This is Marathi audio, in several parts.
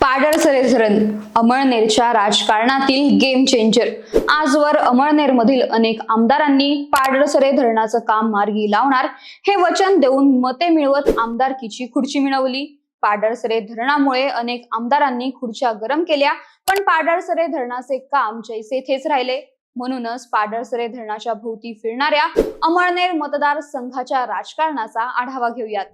पाडळसरे धरण अमळनेरच्या राजकारणातील गेम चेंजर आजवर अमळनेर मधील अनेक आमदारांनी पाडळसरे धरणाचं काम मार्गी लावणार हे वचन देऊन मते मिळवत आमदारकीची खुर्ची मिळवली. पाडळसरे धरणामुळे अनेक आमदारांनी खुर्च्या गरम केल्या पण पाडळसरे धरणाचे काम जैसे थेच राहिले. म्हणूनच पाडळसरे धरणाच्या भोवती फिरणाऱ्या अमळनेर मतदारसंघाच्या राजकारणाचा आढावा घेऊयात.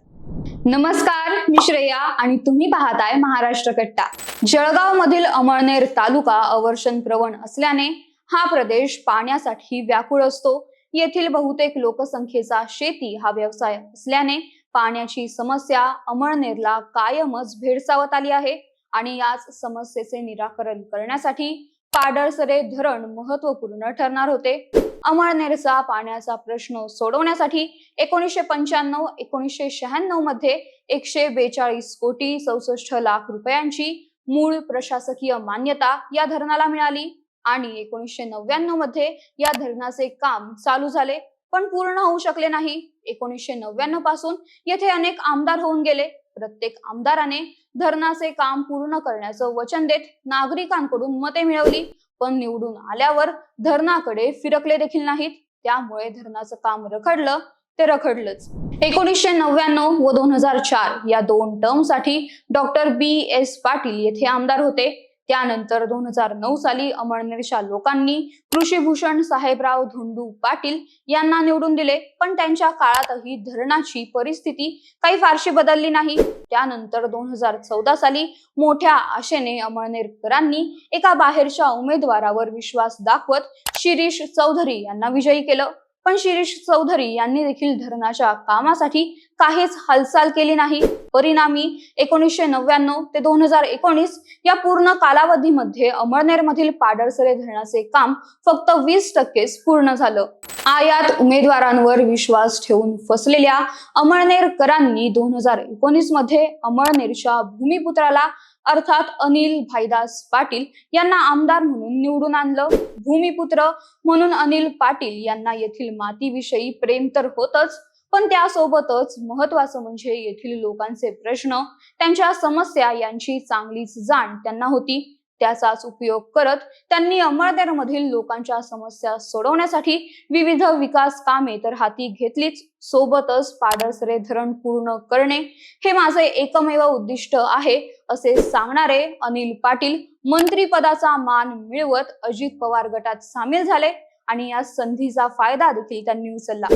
नमस्कार मी श्रेया आणि तुम्ही पाहताय महाराष्ट्र कट्टा. जळगाव मधील अमळनेर तालुका अवर्षण प्रवण असल्याने हा प्रदेश पाण्यासाठी व्याकुळ असतो. येथील बहुतेक लोकसंख्येचा शेती हा व्यवसाय असल्याने पाण्याची समस्या अमळनेरला कायमच भेडसावत आली आहे आणि याच समस्येचे निराकरण करण्यासाठी पाडळसरे धरण महत्त्वपूर्ण ठरणार होते. अमळनेरचा पाण्याचा प्रश्न सोडवण्यासाठी एकोणीसशे पंच्याण्णव एकोणीसशे शहाण्णवमध्ये एकशे बेचाळीस कोटी चौसष्ट लाख रुपयांची मूळ प्रशासकीय मान्यता या धरणाला मिळाली आणि एकोणीसशे नव्याण्णवमध्ये या धरणाचे काम चालू झाले पण पूर्ण होऊ शकले नाही. एकोणीसशे नव्याण्णवपासून येथे अनेक आमदार होऊन गेले. प्रत्येक आमदाराने धरणाचे काम पूर्ण करण्याचं वचन देत नागरिकांकडून मते मिळवली पण निवडून आल्यावर धरणाकडे फिरकले देखील नाहीत. त्यामुळे धरणाचं काम रखडलं ते रखडलंच. एकोणीसशे नव्याण्णव व दोन हजार चार या दोन टर्मसाठी डॉक्टर बी एस पाटील येथे आमदार होते. त्यानंतर दोन हजार नऊ साली अमळनेरच्या लोकांनी कृषीभूषण साहेबराव धोंडू पाटील यांना निवडून दिले. पण त्यांच्या काळातही धरणाची परिस्थिती काही फारशी बदलली नाही. त्यानंतर दोन हजार चौदा साली मोठ्या आशेने अमळनेरकरांनी एका बाहेरच्या उमेदवारावर विश्वास दाखवत शिरीष चौधरी यांना विजयी केलं. पण शिरीष चौधरी यांनी देखील धरणाच्या कामासाठी काहीच हालचाल केली नाही. परिणामी एकोणीसशे नव्याण्णव ते दोन हजार एकोणीस या पूर्ण कालावधीमध्ये अमळनेरमधील पाडळसरे धरणाचे काम फक्त वीस टक्केच पूर्ण झालं. आयात उमेदवारांवर विश्वास ठेवून फसलेल्या अमळनेरकरांनी दोन हजार एकोणीसमध्ये अमळनेरच्या भूमिपुत्राला अर्थात अनिल भाईदास पाटील यांना आमदार म्हणून निवडून आणलं. भूमिपुत्र म्हणून अनिल पाटील यांना येथील मातीविषयी प्रेम तर होतच पण त्यासोबतच महत्वाचं म्हणजे येथील लोकांचे प्रश्न त्यांच्या समस्या यांची चांगलीच जाण त्यांना होती. त्याचाच उपयोग करत त्यांनी अमळनेरमधील लोकांच्या समस्या सोडवण्यासाठी विविध विकास कामे तर हाती घेतलीच. सोबतच पाडसरे धरण पूर्ण करणे हे माझे एकमेव उद्दिष्ट आहे असे सांगणारे अनिल पाटील मंत्रीपदाचा मान मिळवत अजित पवार गटात सामील झाले आणि या संधीचा फायदा देखील त्यांनी उचलला.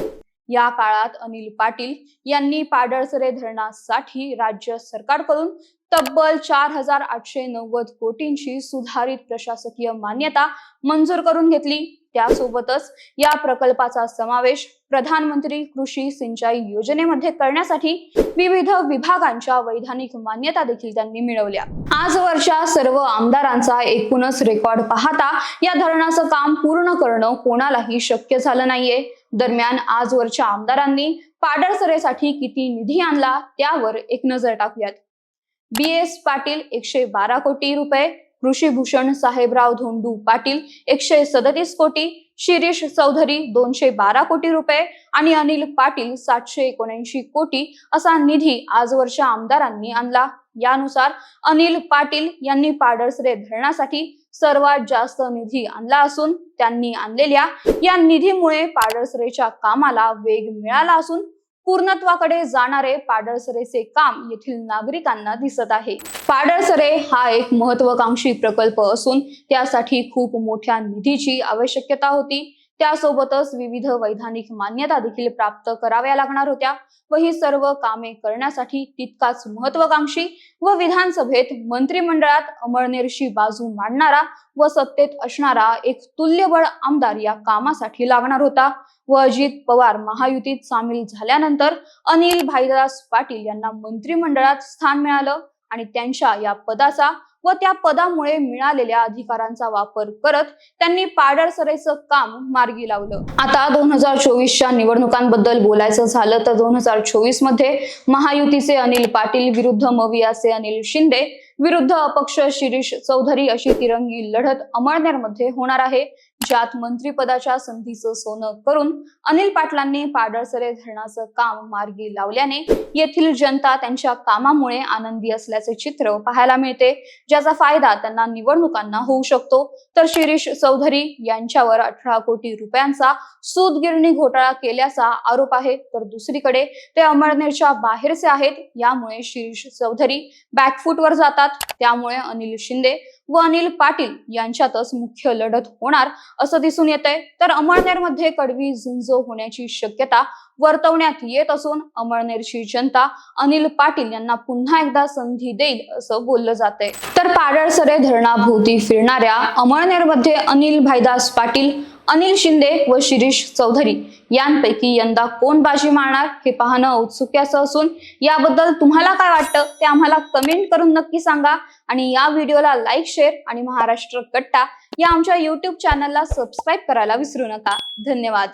या काळात अनिल पाटील यांनी पाडळसरे धरणासाठी राज्य सरकारकडून तब्बल चार हजार आठशे नव्वद कोटींची सुधारित प्रशासकीय मान्यता मंजूर करून घेतली. त्यासोबतच या प्रकल्पाचा समावेश प्रधानमंत्री कृषी सिंचाई योजनेमध्ये करण्यासाठी विविध विभागांच्या वैधानिक मान्यता देखील त्यांनी मिळवल्या. आजवरच्या सर्व आमदारांचा एकूणच रेकॉर्ड पाहता या धरणाचं काम पूर्ण करणं कोणालाही शक्य झालं नाहीये. दरम्यान आजवरच्या आमदारांनी पाडळसरेसाठी किती निधी आणला त्यावर एक नजर टाकूयात. बी एस पाटील एकशे बारा कोटी रुपये कृषीभूषण साहेबराव धोंडू पाटील एकशे सदतीस कोटी शिरीष चौधरी दोनशे बारा कोटी रुपये आणि अनिल पाटील सातशे एकोणऐंशी कोटी असा निधी आजवरच्या आमदारांनी आणला. यानुसार अनिल पाटील यांनी पाडळसरे धरणासाठी सर्वात जास्त निधी आणला असून त्यांनी आणलेल्या या निधीमुळे पाडळसरेच्या कामाला वेग मिळाला असून पूर्णत्वाकडे जाणारे पाडळसरेचे काम येथील नागरिकांना दिसत आहे. पाडळसरे हा एक महत्वाकांक्षी प्रकल्प असून त्यासाठी खूप मोठ्या निधीची आवश्यकता होती. त्यासोबतच विविध वैधानिक मान्यता देखील प्राप्त कराव्या लागणार होत्या. व ही सर्व कामे करण्यासाठी तितकाच महत्वाकांक्षी व विधानसभेत मंत्रिमंडळात अमळनेरशी बाजू मांडणारा व सत्तेत असणारा एक तुल्यबळ आमदार या कामासाठी लागणार होता. व अजित पवार महायुतीत सामील झाल्यानंतर अनिल भाईदास पाटील यांना मंत्रिमंडळात स्थान मिळालं. आणि त्यांच्या या पदाचा व त्या पदामुळे मिळालेल्या अधिकारांचा वापर करत त्यांनी पाडळसरेचं काम मार्गी लावलं. आता दोन हजार चोवीसच्या निवडणुकांबद्दल बोलायचं झालं तर दोन हजार चोवीसमध्ये महायुतीचे अनिल पाटील विरुद्ध मवियाचे अनिल शिंदे विरुद्ध अपक्ष शिरीष चौधरी अशी तिरंगी लढत अमळनेरमध्ये होणार आहे. ज्यात मंत्रिपदाच्या संधीचं सोनं करून अनिल पाटलांनी पाडळसरे धरणाचं काम मार्गी लावल्याने येथील जनता त्यांच्या कामामुळे आनंदी असल्याचे चित्र पाहायला मिळते. ज्याचा फायदा त्यांना निवडणुकांना होऊ शकतो. तर शिरीष चौधरी यांच्यावर अठरा कोटी रुपयांचा सूतगिरणी घोटाळा केल्याचा आरोप आहे. तर दुसरीकडे ते अमळनेरच्या बाहेरचे आहेत. यामुळे शिरीष चौधरी बॅकफूटवर जातात. त्यामुळे अनिल शिंदे व अनिल पाटील यांच्यातच मुख्य लढत होणार असं दिसून येत आहे तर अमळनेरमध्ये कडवी झुंज होण्याची शक्यता वर्तवण्यात येत असून अमळनेरची जनता अनिल पाटील यांना पुन्हा एकदा संधी देईल असं बोललं जात आहे तर पाडळसरे धरणाभोवती फिरणाऱ्या अमळनेरमध्ये अनिल भाईदास पाटील अनिल शिंदे व शिरीष चौधरी यांपैकी यंदा कोण बाजी मारणार हे पाहणं औत्सुक्याचं असून याबद्दल तुम्हाला काय वाटतं ते आम्हाला कमेंट करून नक्की सांगा आणि या व्हिडिओला लाईक शेअर आणि महाराष्ट्र कट्टा या आमच्या युट्यूब चॅनलला सबस्क्राईब करायला विसरू नका. धन्यवाद.